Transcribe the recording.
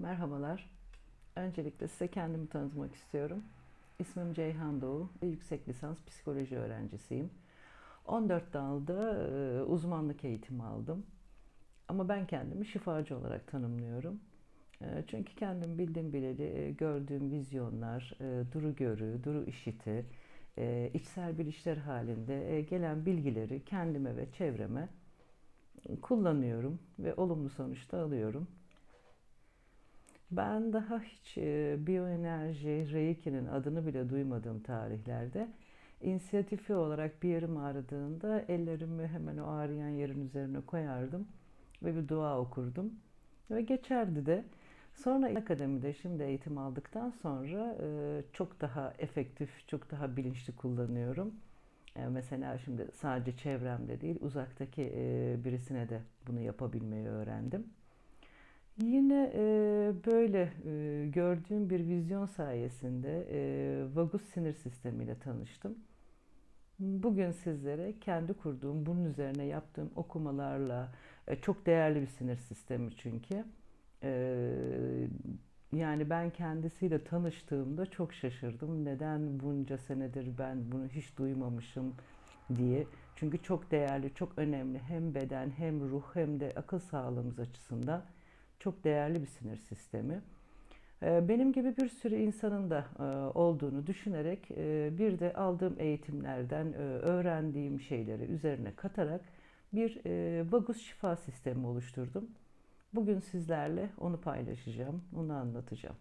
Merhabalar. Öncelikle size kendimi tanıtmak istiyorum. İsmim Ceyhan Doğu ve yüksek lisans psikoloji öğrencisiyim. 14 dalda e, uzmanlık eğitimi aldım. Ama ben kendimi şifacı olarak tanımlıyorum. E, Çünkü kendim bildim bileli e, gördüğüm vizyonlar, duru görü, duru işiti, içsel bilişler halinde gelen bilgileri kendime ve çevreme kullanıyorum ve olumlu sonuçta alıyorum. Ben daha hiç e, biyoenerji, Reiki'nin adını bile duymadığım tarihlerde inisiyatifi olarak bir yerim ağrıdığında ellerimi hemen o ağrıyan yerin üzerine koyardım ve bir dua okurdum ve geçerdi de. Sonra akademide şimdi eğitim aldıktan sonra e, çok daha efektif, çok daha bilinçli kullanıyorum. E, Mesela şimdi sadece çevremde değil, uzaktaki birisine de bunu yapabilmeyi öğrendim. Yine e, böyle e, gördüğüm bir vizyon sayesinde e, vagus sinir sistemiyle tanıştım. Bugün sizlere kendi kurduğum, bunun üzerine yaptığım okumalarla, e, çok değerli bir sinir sistemi çünkü. E, yani ben kendisiyle tanıştığımda çok şaşırdım. Neden bunca senedir ben bunu hiç duymamışım diye. Çünkü çok değerli, çok önemli hem beden hem ruh hem de akıl sağlığımız açısından çok değerli bir sinir sistemi. Ee, Benim gibi bir sürü insanın da e, olduğunu düşünerek e, bir de aldığım eğitimlerden e, öğrendiğim şeyleri üzerine katarak bir vagus şifa sistemi oluşturdum. Bugün sizlerle onu paylaşacağım, onu anlatacağım.